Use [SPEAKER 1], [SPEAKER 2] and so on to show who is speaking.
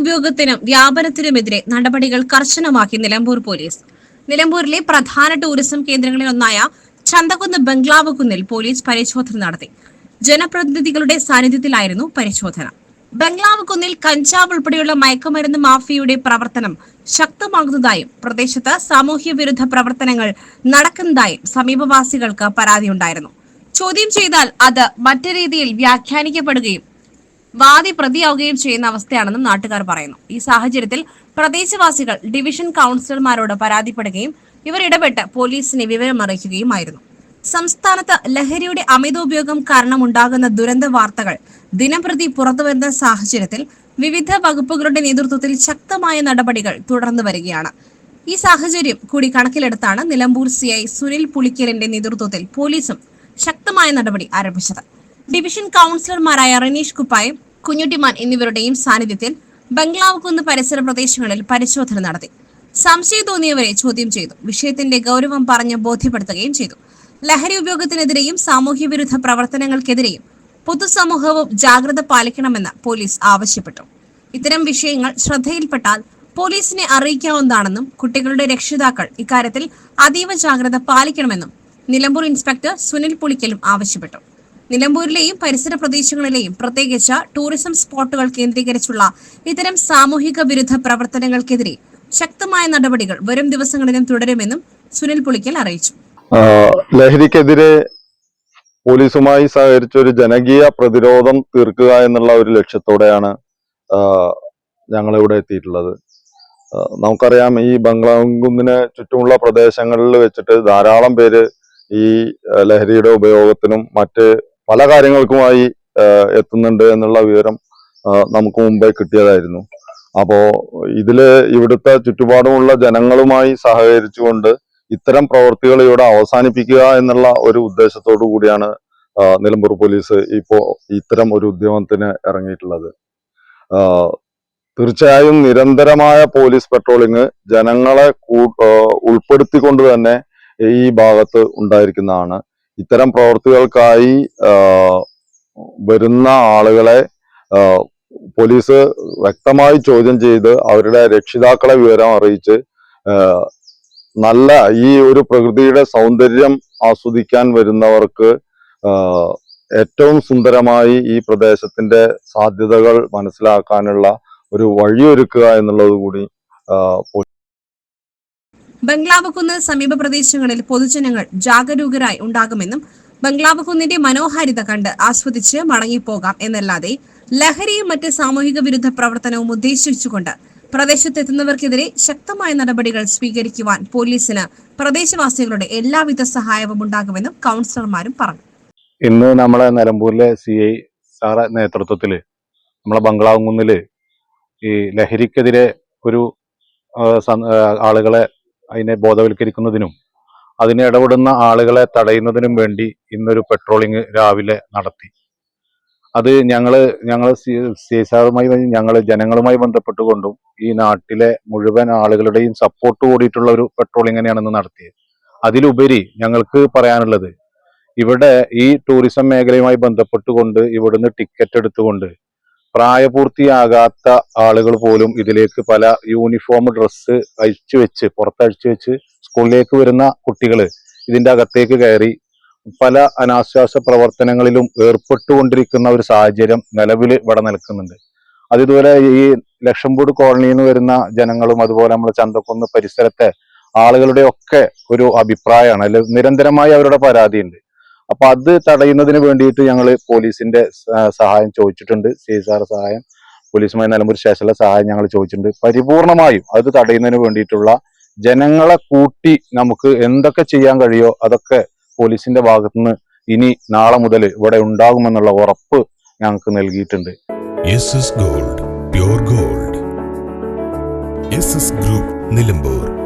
[SPEAKER 1] ഉപയോഗത്തിനും വ്യാപനത്തിനുമെതിരെ നടപടികൾ കർശനമാക്കി നിലമ്പൂർ പോലീസ്. നിലമ്പൂരിലെ പ്രധാന ടൂറിസം കേന്ദ്രങ്ങളിൽ ഒന്നായ ചന്തകുന്ന് ബംഗ്ലാവ് കുന്നിൽ പോലീസ് പരിശോധന നടത്തി. ജനപ്രതിനിധികളുടെ സാന്നിധ്യത്തിലായിരുന്നു പരിശോധന. ബംഗ്ലാവ് കുന്നിൽ കഞ്ചാവ് ഉൾപ്പെടെയുള്ള മയക്കുമരുന്ന് മാഫിയയുടെ പ്രവർത്തനം ശക്തമാകുന്നതായും പ്രദേശത്ത് സാമൂഹ്യ വിരുദ്ധ പ്രവർത്തനങ്ങൾ നടക്കുന്നതായും സമീപവാസികൾക്ക് പരാതിയുണ്ടായിരുന്നു. ചോദ്യം ചെയ്താൽ അത് മറ്റു രീതിയിൽ വ്യാഖ്യാനിക്കപ്പെടുകയും വാദി പ്രതിയാവുകയും ചെയ്യുന്ന അവസ്ഥയാണെന്നും നാട്ടുകാർ പറയുന്നു. ഈ സാഹചര്യത്തിൽ പ്രദേശവാസികൾ ഡിവിഷൻ കൗൺസിലർമാരോട് പരാതിപ്പെടുകയും ഇവർ ഇടപെട്ട് പോലീസിനെ വിവരമറിയിക്കുകയുമായിരുന്നു സംസ്ഥാനത്ത് ലഹരിയുടെ അമിതോപയോഗം കാരണമുണ്ടാകുന്ന ദുരന്ത വാർത്തകൾ ദിനംപ്രതി പുറത്തുവരുന്ന സാഹചര്യത്തിൽ വിവിധ വകുപ്പുകളുടെ നേതൃത്വത്തിൽ ശക്തമായ നടപടികൾ തുടർന്നു വരികയാണ്. ഈ സാഹചര്യം കൂടി കണക്കിലെടുത്താണ് നിലമ്പൂർ സിഐ സുനിൽ പുളിക്കലിന്റെ നേതൃത്വത്തിൽ പോലീസും ശക്തമായ നടപടി ആരംഭിച്ചത്. ഡിവിഷൻ കൗൺസിലർമാരായ റനീഷ് കുപ്പായം കുഞ്ഞുട്ടിമാൻ എന്നിവരുടെയും സാന്നിധ്യത്തിൽ ബംഗ്ലാവ് കുന്ന് പരിസര പ്രദേശങ്ങളിൽ പരിശോധന നടത്തി. സംശയം തോന്നിയവരെ ചോദ്യം ചെയ്തു. വിഷയത്തിന്റെ ഗൗരവം പറഞ്ഞ് ബോധ്യപ്പെടുത്തുകയും ചെയ്തു. ലഹരി ഉപയോഗത്തിനെതിരെയും സാമൂഹ്യ വിരുദ്ധ പ്രവർത്തനങ്ങൾക്കെതിരെയും പൊതുസമൂഹവും ജാഗ്രത പാലിക്കണമെന്ന് പോലീസ് ആവശ്യപ്പെട്ടു. ഇത്തരം വിഷയങ്ങൾ ശ്രദ്ധയിൽപ്പെട്ടാൽ പോലീസിനെ അറിയിക്കാവുന്നതാണെന്നും കുട്ടികളുടെ രക്ഷിതാക്കൾ ഇക്കാര്യത്തിൽ അതീവ ജാഗ്രത പാലിക്കണമെന്നും നിലമ്പൂർ ഇൻസ്പെക്ടർ സുനിൽ പുളിക്കലും ആവശ്യപ്പെട്ടു. നിലമ്പൂരിലെയും പരിസര പ്രദേശങ്ങളിലെയും പ്രത്യേകിച്ച് ടൂറിസം സ്പോട്ടുകൾ കേന്ദ്രീകരിച്ചുള്ള ഇത്തരം സാമൂഹിക വിരുദ്ധ പ്രവർത്തനങ്ങൾക്കെതിരെ ശക്തമായ നടപടികൾ വരും ദിവസങ്ങളിലും തുടരുമെന്നും സുനിൽ പുളിക്കൽ അറിയിച്ചു.
[SPEAKER 2] ലഹരിക്കെതിരെ പോലീസുമായി സഹകരിച്ച ഒരു ജനകീയ പ്രതിരോധം തീർക്കുക എന്നുള്ള ഒരു ലക്ഷ്യത്തോടെയാണ് ഞങ്ങളിവിടെ എത്തിയിട്ടുള്ളത്. നമുക്കറിയാം ഈ ബംഗ്ലാകുന്നിന് ചുറ്റുമുള്ള പ്രദേശങ്ങളിൽ വെച്ചിട്ട് ധാരാളം പേര് ഈ ലഹരിയുടെ ഉപയോഗത്തിനും മറ്റ് പല കാര്യങ്ങൾക്കുമായി എത്തുന്നുണ്ട് എന്നുള്ള വിവരം നമുക്ക് മുമ്പേ കിട്ടിയതായിരുന്നു. അപ്പോ ഇതിൽ ഇവിടുത്തെ ചുറ്റുപാടുമുള്ള ജനങ്ങളുമായി സഹകരിച്ചുകൊണ്ട് ഇത്തരം പ്രവൃത്തികൾ ഇവിടെ അവസാനിപ്പിക്കുക എന്നുള്ള ഒരു ഉദ്ദേശത്തോടു കൂടിയാണ് നിലമ്പൂർ പോലീസ് ഇപ്പോ ഇത്തരം ഒരു ഉദ്യമത്തിന് ഇറങ്ങിയിട്ടുള്ളത്. തീർച്ചയായും നിരന്തരമായ പോലീസ് പെട്രോളിംഗ് ജനങ്ങളെ ഉൾപ്പെടുത്തിക്കൊണ്ട് തന്നെ ഈ ഭാഗത്ത് ഉണ്ടായിരിക്കുന്നതാണ്. ഇത്തരം പ്രവൃത്തികൾക്കായി വരുന്ന ആളുകളെ പോലീസ് വ്യക്തമായി ചോദ്യം ചെയ്ത് അവരുടെ രക്ഷിതാക്കളെ വിവരം അറിയിച്ച് നല്ല ഈ ഒരു പ്രകൃതിയുടെ സൗന്ദര്യം ആസ്വദിക്കാൻ വരുന്നവർക്ക് ഏറ്റവും സുന്ദരമായി ഈ പ്രദേശത്തിന്റെ സാധ്യതകൾ മനസ്സിലാക്കാനുള്ള ഒരു വഴിയൊരുക്കുക എന്നുള്ളത് കൂടി ആഹ് പോ-
[SPEAKER 1] ബംഗ്ലാവ് കുന്ന് സമീപ പ്രദേശങ്ങളിൽ പൊതുജനങ്ങൾ ജാഗരൂകരായി ഉണ്ടാകുമെന്നും ബംഗ്ലാവ് കുന്നിന്റെ മനോഹാരിത കണ്ട് ആസ്വദിച്ച് മടങ്ങിപ്പോകാം എന്നല്ലാതെ ലഹരിയും മറ്റ് സാമൂഹിക വിരുദ്ധ പ്രവർത്തനവും ഉദ്ദേശിച്ചുകൊണ്ട് പ്രദേശത്തെത്തുന്നവർക്കെതിരെ ശക്തമായ നടപടികൾ സ്വീകരിക്കുവാൻ പോലീസിന് പ്രദേശവാസികളുടെ എല്ലാവിധ സഹായവും ഉണ്ടാകുമെന്നും കൗൺസിലർമാരും പറഞ്ഞു.
[SPEAKER 3] ഇന്ന് നമ്മളെ നിലമ്പൂരിലെ സി ഐ സാറെ നേതൃത്വത്തിൽ നമ്മളെ ബംഗ്ലാവുങ്കുന്നിൽ ഈ ലഹരിക്കെതിരെ ഒരു ആളുകളെ അതിനെ ബോധവൽക്കരിക്കുന്നതിനും അതിന് ഇടപെടുന്ന ആളുകളെ തടയുന്നതിനും വേണ്ടി ഇന്നൊരു പെട്രോളിങ് രാവിലെ നടത്തി. അത് ഞങ്ങൾ ഞങ്ങൾ സി സാറുമായി ഞങ്ങൾ ജനങ്ങളുമായി ബന്ധപ്പെട്ടുകൊണ്ടും ഈ നാട്ടിലെ മുഴുവൻ ആളുകളുടെയും സപ്പോർട്ട് കൂടിയിട്ടുള്ള ഒരു പെട്രോളിംഗ് തന്നെയാണ് ഇന്ന് നടത്തിയത്. അതിലുപരി ഞങ്ങൾക്ക് പറയാനുള്ളത് ഇവിടെ ഈ ടൂറിസം മേഖലയുമായി ബന്ധപ്പെട്ടുകൊണ്ട് ഇവിടുന്ന് ടിക്കറ്റ് എടുത്തുകൊണ്ട് പ്രായപൂർത്തിയാകാത്ത ആളുകൾ പോലും ഇതിലേക്ക് പല യൂണിഫോം ഡ്രസ്സ് അഴിച്ചു വെച്ച് പുറത്തഴിച്ചു വെച്ച് സ്കൂളിലേക്ക് വരുന്ന കുട്ടികൾ ഇതിന്റെ അകത്തേക്ക് കയറി പല അനാശ്വാസ പ്രവർത്തനങ്ങളിലും ഏർപ്പെട്ടുകൊണ്ടിരിക്കുന്ന ഒരു സാഹചര്യം നിലവിൽ ഇവിടെ നിൽക്കുന്നുണ്ട്. അത് ഇതുപോലെ ഈ ലക്ഷംപൂട് കോളനിയിൽ നിന്ന് വരുന്ന ജനങ്ങളും അതുപോലെ നമ്മുടെ ചന്തക്കുന്ന് പരിസരത്തെ ആളുകളുടെ ഒക്കെ ഒരു അഭിപ്രായമാണ്. അല്ലെ നിരന്തരമായി അവരുടെ പരാതിയുണ്ട്. അപ്പൊ അത് തടയുന്നതിന് വേണ്ടിയിട്ട് ഞങ്ങൾ പോലീസിന്റെ സഹായം ചോദിച്ചിട്ടുണ്ട്. സി സാർ സഹായം പോലീസുമായി നിലമ്പൂർ സ്റ്റേഷനിലെ സഹായം ഞങ്ങൾ ചോദിച്ചിട്ടുണ്ട്. പരിപൂർണമായും അത് തടയുന്നതിന് വേണ്ടിയിട്ടുള്ള ജനങ്ങളെ കൂട്ടി നമുക്ക് എന്തൊക്കെ ചെയ്യാൻ കഴിയോ അതൊക്കെ പോലീസിന്റെ ഭാഗത്തുനിന്ന് ഇനി നാളെ മുതൽ ഇവിടെ ഉണ്ടാകുമെന്നുള്ള ഉറപ്പ് ഞങ്ങൾക്ക് നൽകിയിട്ടുണ്ട്.
[SPEAKER 4] Gold gold. ഗ്രൂപ്പ് നിലമ്പൂർ.